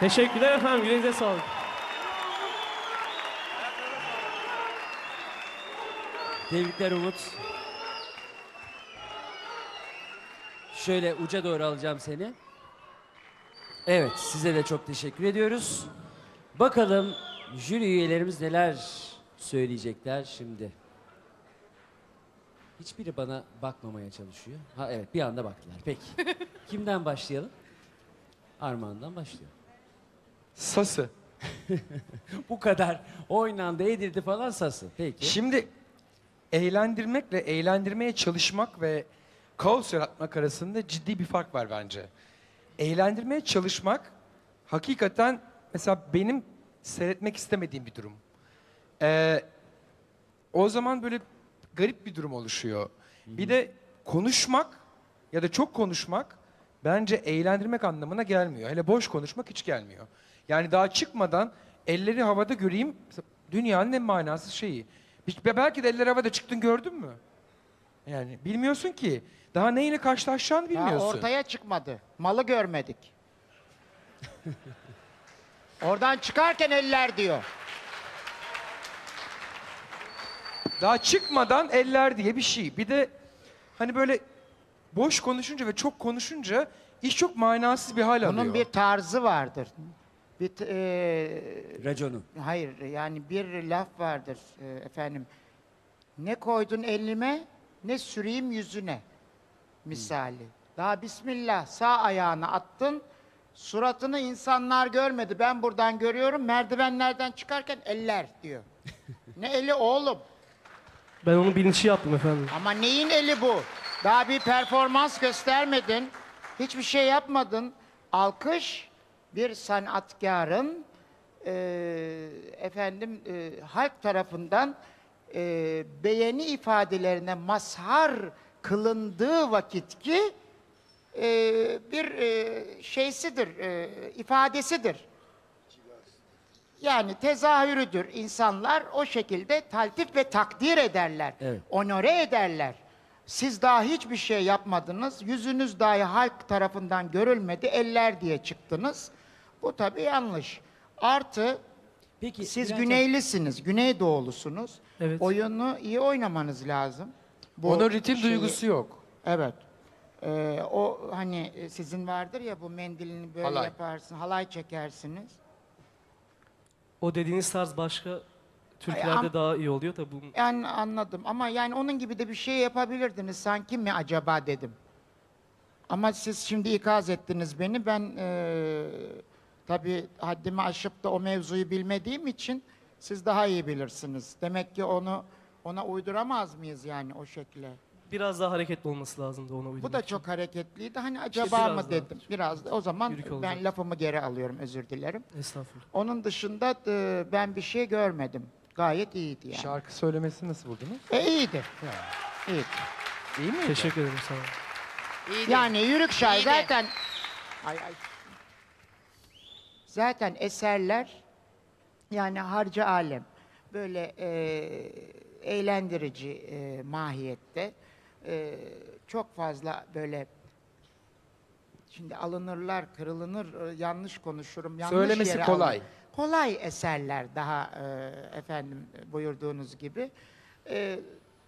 Teşekkürler efendim. Yüreğinize sağlık. Tebrikler Umut. Şöyle uca doğru alacağım seni. Evet, size de çok teşekkür ediyoruz. Bakalım jüri üyelerimiz neler söyleyecekler şimdi. Hiçbiri bana bakmamaya çalışıyor. Ha evet, bir anda baktılar. Peki. Kimden başlayalım? Armağan'dan başlayalım. Sası. Bu kadar oynandı, edildi falan sası. Peki. Şimdi eğlendirmekle eğlendirmeye çalışmak ve kaos yaratmak arasında ciddi bir fark var bence. Eğlendirmeye çalışmak hakikaten mesela benim seyretmek istemediğim bir durum. Ee, o zaman böyle garip bir durum oluşuyor. Bir de konuşmak ya da çok konuşmak bence eğlendirmek anlamına gelmiyor. Hele boş konuşmak hiç gelmiyor. Yani daha çıkmadan elleri havada göreyim dünyanın en manasız şeyi. Belki de eller havada çıktın gördün mü? Yani bilmiyorsun ki. Daha neyle karşılaşacağını bilmiyorsun. ortaya çıkmadı. Malı görmedik. Oradan çıkarken eller diyor. Daha çıkmadan eller diye bir şey. Bir de hani böyle boş konuşunca ve çok konuşunca iş çok manasız bir hal alıyor. Bunun bir tarzı vardır. Bir eee, Raconu. hayır yani bir laf vardır eee, efendim. Ne koydun elime ne süreyim yüzüne misali. Daha bismillah sağ ayağını attın. Suratını insanlar görmedi. Ben buradan görüyorum. Merdivenlerden çıkarken eller diyor. ne eli oğlum? Ben onu bilinçli yaptım efendim. Ama neyin eli bu? Daha bir performans göstermedin. Hiçbir şey yapmadın. Alkış bir sanatkarın eee, efendim eee, halk tarafından eee, beğeni ifadelerine mazhar kılındığı vakit ki eee, bir eee, şeysidir, eee, ifadesidir. Yani tezahürüdür. İnsanlar o şekilde taltif ve takdir ederler. Evet. Onore ederler. Siz daha hiçbir şey yapmadınız. Yüzünüz dahi halk tarafından görülmedi. Eller diye çıktınız. Bu tabii yanlış. Artı Peki. siz Bülent güneylisiniz, güneydoğulusunuz. Evet. Oyunu iyi oynamanız lazım. Bu Onun ritim şeyi- duygusu yok. Evet. Ee, o hani e, sizin vardır ya bu mendilini böyle Halay. yaparsın, halay çekersiniz. O dediğiniz tarz başka türkülerde am- daha iyi oluyor da bu Yani anladım ama yani onun gibi de bir şey yapabilirdiniz sanki mi acaba dedim. Ama siz şimdi ikaz ettiniz beni. Ben eee tabii haddimi aşıp da o mevzuyu bilmediğim için siz daha iyi bilirsiniz. Demek ki onu ona uyduramaz mıyız yani o şekle? biraz daha hareketli olması lazımdı ona uydurmak Bu da için. çok hareketliydi. Hani acaba biraz mı daha. dedim. Biraz da o zaman Yürük olacak. ben lafımı geri alıyorum özür dilerim. Estağfurullah. Onun dışında eee, ben bir şey görmedim. Gayet iyiydi yani. Şarkı söylemesi nasıl buldunuz? E iyiydi. İyiydi. İyi miydi? Teşekkür ederim sağ olun. Yani yürük şair zaten ay ay. Zaten eserler yani harcı alem böyle e, eğlendirici e, mahiyette e, çok fazla böyle şimdi alınırlar, kırılınır, e, yanlış konuşurum, yanlış Söylemesi yere kolay. alınır. Kolay eserler daha e, efendim buyurduğunuz gibi. E,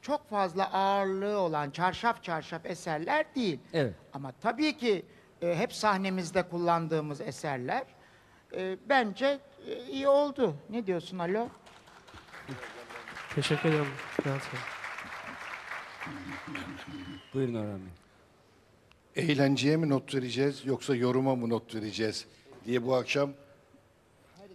çok fazla ağırlığı olan çarşaf çarşaf eserler değil. Evet. Ama tabii ki e, hep sahnemizde kullandığımız eserler e, bence e, iyi oldu. Ne diyorsun Alo? Teşekkür ederim Bülent Bey. Buyurun Orhan Bey. Eğlenceye mi not vereceğiz yoksa yoruma mı not vereceğiz diye bu akşam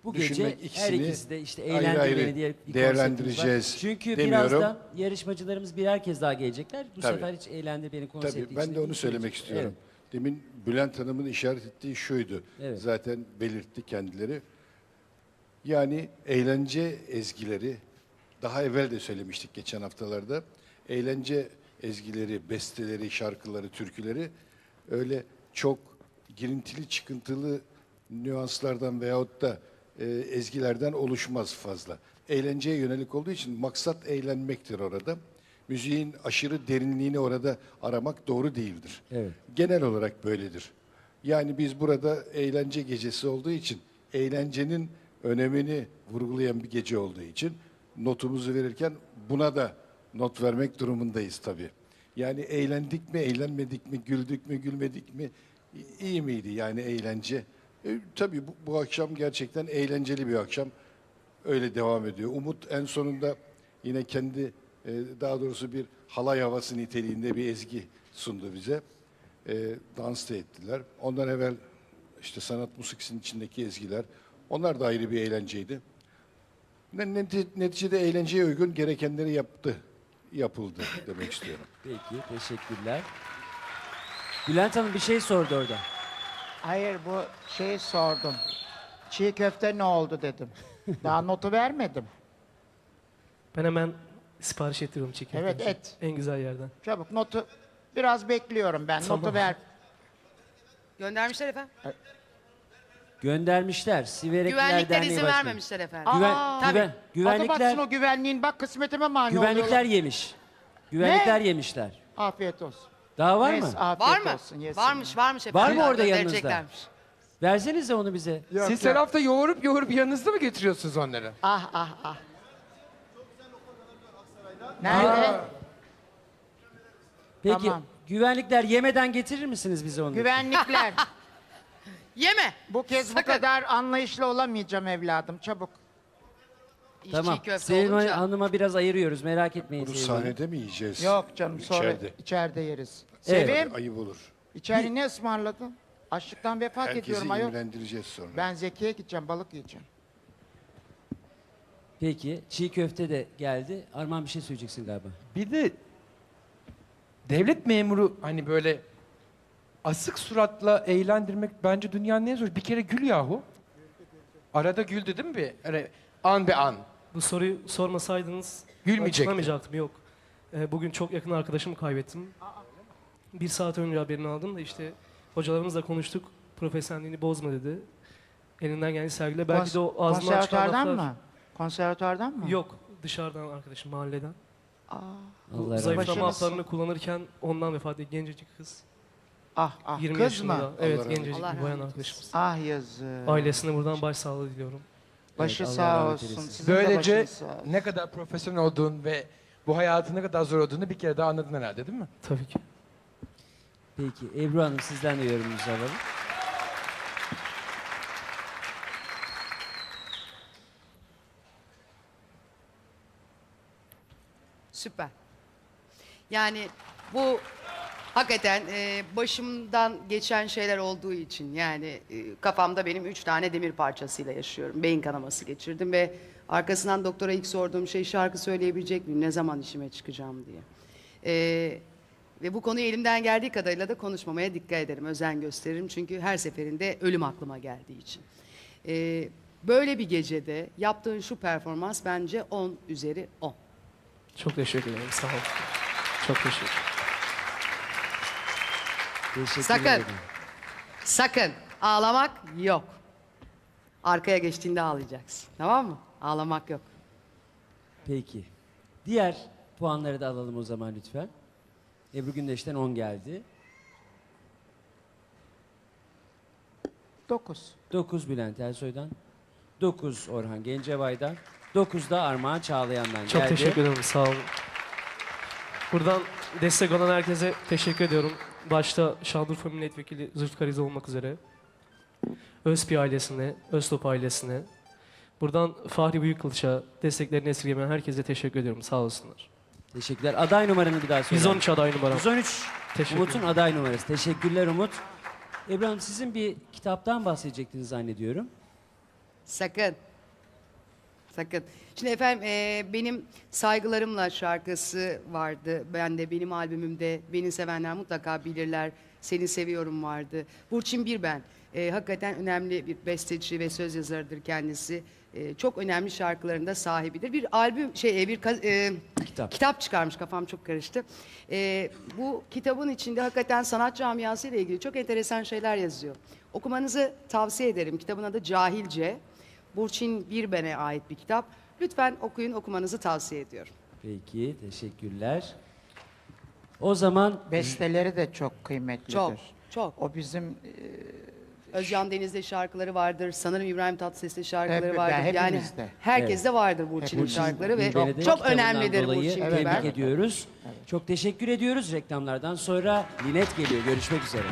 Bu gece Düşünmek her ikisini ikisi de işte ayrı ayrı diye bir konseptimiz değerlendireceğiz var. Çünkü demiyorum. birazdan yarışmacılarımız birer kez daha gelecekler. Bu Tabii. sefer hiç eğlendirmenin konsepti tabii ben içinde de onu değil, söylemek istiyorum. Demin Bülent Hanım'ın işaret ettiği şuydu. Evet. Zaten belirtti kendileri. Yani eğlence ezgileri daha evvel de söylemiştik geçen haftalarda. Eğlence ezgileri, besteleri, şarkıları, türküleri öyle çok girintili çıkıntılı nüanslardan veyahut da e, ezgilerden oluşmaz fazla. Eğlenceye yönelik olduğu için maksat eğlenmektir orada. Müziğin aşırı derinliğini orada aramak doğru değildir. Evet. Genel olarak böyledir. Yani biz burada eğlence gecesi olduğu için eğlencenin önemini vurgulayan bir gece olduğu için notumuzu verirken buna da not vermek durumundayız tabii. Yani eğlendik mi, eğlenmedik mi, güldük mü, gülmedik mi, iyi miydi yani eğlence? E, tabii bu, bu akşam gerçekten eğlenceli bir akşam. Öyle devam ediyor. Umut en sonunda yine kendi daha doğrusu bir halay havası niteliğinde bir ezgi sundu bize. E, dans da ettiler. Ondan evvel işte sanat musikisinin içindeki ezgiler. Onlar da ayrı bir eğlenceydi. Ne- neti- Neticede eğlenceye uygun gerekenleri yaptı, yapıldı demek istiyorum. Peki, teşekkürler. Bülent Hanım bir şey sordu orada. Hayır bu şeyi sordum. Çiğ köfte ne oldu dedim. Daha notu vermedim. Ben hemen sipariş ettiriyorum köftemizi. Evet, et. En güzel yerden. Çabuk notu biraz bekliyorum ben. Tamam. Notu ver. Göndermişler efendim. Göndermişler. Siverekliler Güvenlikler Derneği izin Başkanı. vermemişler efendim. Güven, Aa, güven, Adı güvenlikler, batsın o güvenliğin. Bak kısmetime mani güvenlikler oluyorlar. yemiş. Güvenlikler yemişler. Afiyet olsun. Daha var Neyse, mı? afiyet Var mı? olsun. yesin. Varmış, varmış Var efendim. mı orada Göndereceklermiş. Versenize onu bize. Siz her hafta yoğurup yoğurup yanınızda mı getiriyorsunuz onları? Ah ah ah. Nerede? Peki Tamam. güvenlikler yemeden getirir misiniz bize onu? Güvenlikler. Yeme. Bu kez bu Sakın. kadar anlayışlı olamayacağım evladım. Çabuk. Tamam. Çiğ köfte Sevim olunca. Hanım'a biraz ayırıyoruz. Merak etmeyin. Bunu Sevim Hanım. sahnede mi yiyeceğiz? Yok canım sonra İçeride. içeride, yeriz. Evet. Sevim, Ayıp olur. içeri ne ısmarladın? Açlıktan vefat Herkesi ediyorum ayol. imrendireceğiz sonra. Ben Zeki'ye gideceğim, balık yiyeceğim. Peki çiğ köfte de geldi. Armağan bir şey söyleyeceksin galiba. Bir de devlet memuru hani böyle asık suratla eğlendirmek bence dünyanın en zor. Bir kere gül yahu. Arada güldü değil mi bir? Hani an be an. Bu soruyu sormasaydınız Gülmeyecekti. açıklamayacaktım. Yok. Ee, bugün çok yakın arkadaşımı kaybettim. Bir saat önce haberini aldım da işte hocalarımızla konuştuk. Profesyonelliğini bozma dedi. Elinden geldiği sergile. Belki de o ağzından çıkan Konservatuardan laflar... mı? Konservatuardan mı? Yok. Dışarıdan arkadaşım mahalleden. Aa, Allah razı olsun. Zayıflama Başınız- haplarını kullanırken ondan vefat etti. Gencecik kız. ah ah 20 kız yaşında. mı? Evet rahmet gencecik bir bayan arkadaşımız. Ah yazık. Ailesine buradan başsağlığı diliyorum. Başı Allah sağ rahmet olsun. eylesin. Sizin de Böylece başınız sağ olsun. ne kadar profesyonel olduğun ve bu hayatın ne kadar zor olduğunu bir kere daha anladın herhalde değil mi? Tabii ki. Peki Ebru Hanım sizden de yorumunuzu alalım. Süper. Yani bu hakikaten e, başımdan geçen şeyler olduğu için yani e, kafamda benim üç tane demir parçasıyla yaşıyorum. Beyin kanaması geçirdim ve arkasından doktora ilk sorduğum şey şarkı söyleyebilecek miyim? Ne zaman işime çıkacağım diye. E, ve bu konuyu elimden geldiği kadarıyla da konuşmamaya dikkat ederim, özen gösteririm. Çünkü her seferinde ölüm aklıma geldiği için. E, böyle bir gecede yaptığın şu performans bence 10 üzeri 10. Çok teşekkür ederim. Sağ olun. Çok teşekkür Teşekkür Sakın. ederim. Sakın ağlamak yok. Arkaya geçtiğinde ağlayacaksın. Tamam mı? Ağlamak yok. Peki. Diğer puanları da alalım o zaman lütfen. Ebru Gündeş'ten 10 geldi. 9. 9 Bülent Ersoy'dan. 9 Orhan Gencebay'dan. 9 da Armağan Çağlayan'dan Çok geldi. teşekkür ederim. Sağ olun. Buradan destek olan herkese teşekkür ediyorum. Başta Şanlıurfa Milletvekili Zülfikar İzo olmak üzere. Özpi ailesine, Öztop ailesine. Buradan Fahri Büyükkılıç'a desteklerini esirgemeyen herkese teşekkür ediyorum. Sağ olsunlar. Teşekkürler. Aday numaranı bir daha söyle. 113 aday numaram. 113 Teşekkür Umut'un ederim. aday numarası. Teşekkürler Umut. Hanım sizin bir kitaptan bahsedecektiniz zannediyorum. Sakın. Sakın. Şimdi efendim e, benim Saygılarımla şarkısı vardı. Ben de benim albümümde Beni Sevenler mutlaka bilirler. Seni Seviyorum vardı. Burçin Birben. E, hakikaten önemli bir besteci ve söz yazarıdır kendisi. E, çok önemli şarkıların da sahibidir. Bir albüm şey e, bir e, Kitap. kitap çıkarmış kafam çok karıştı. E, bu kitabın içinde hakikaten sanat camiası ile ilgili çok enteresan şeyler yazıyor. Okumanızı tavsiye ederim. Kitabın adı Cahilce. Burçin Birben'e ait bir kitap. Lütfen okuyun, okumanızı tavsiye ediyorum. Peki, teşekkürler. O zaman Besteleri de çok kıymetlidir. Çok. Çok. O bizim Özcan Deniz'de şarkıları vardır. Sanırım İbrahim Tatlıses'te şarkıları Hep- vardır. yani hepimizde. herkeste vardır Burçin'in Hepimizde. şarkıları ve de çok kitabından önemlidir dolayı Burçin. Evet, Tebrik ben- ediyoruz. Çok teşekkür ediyoruz reklamlardan sonra Linet geliyor. Görüşmek üzere.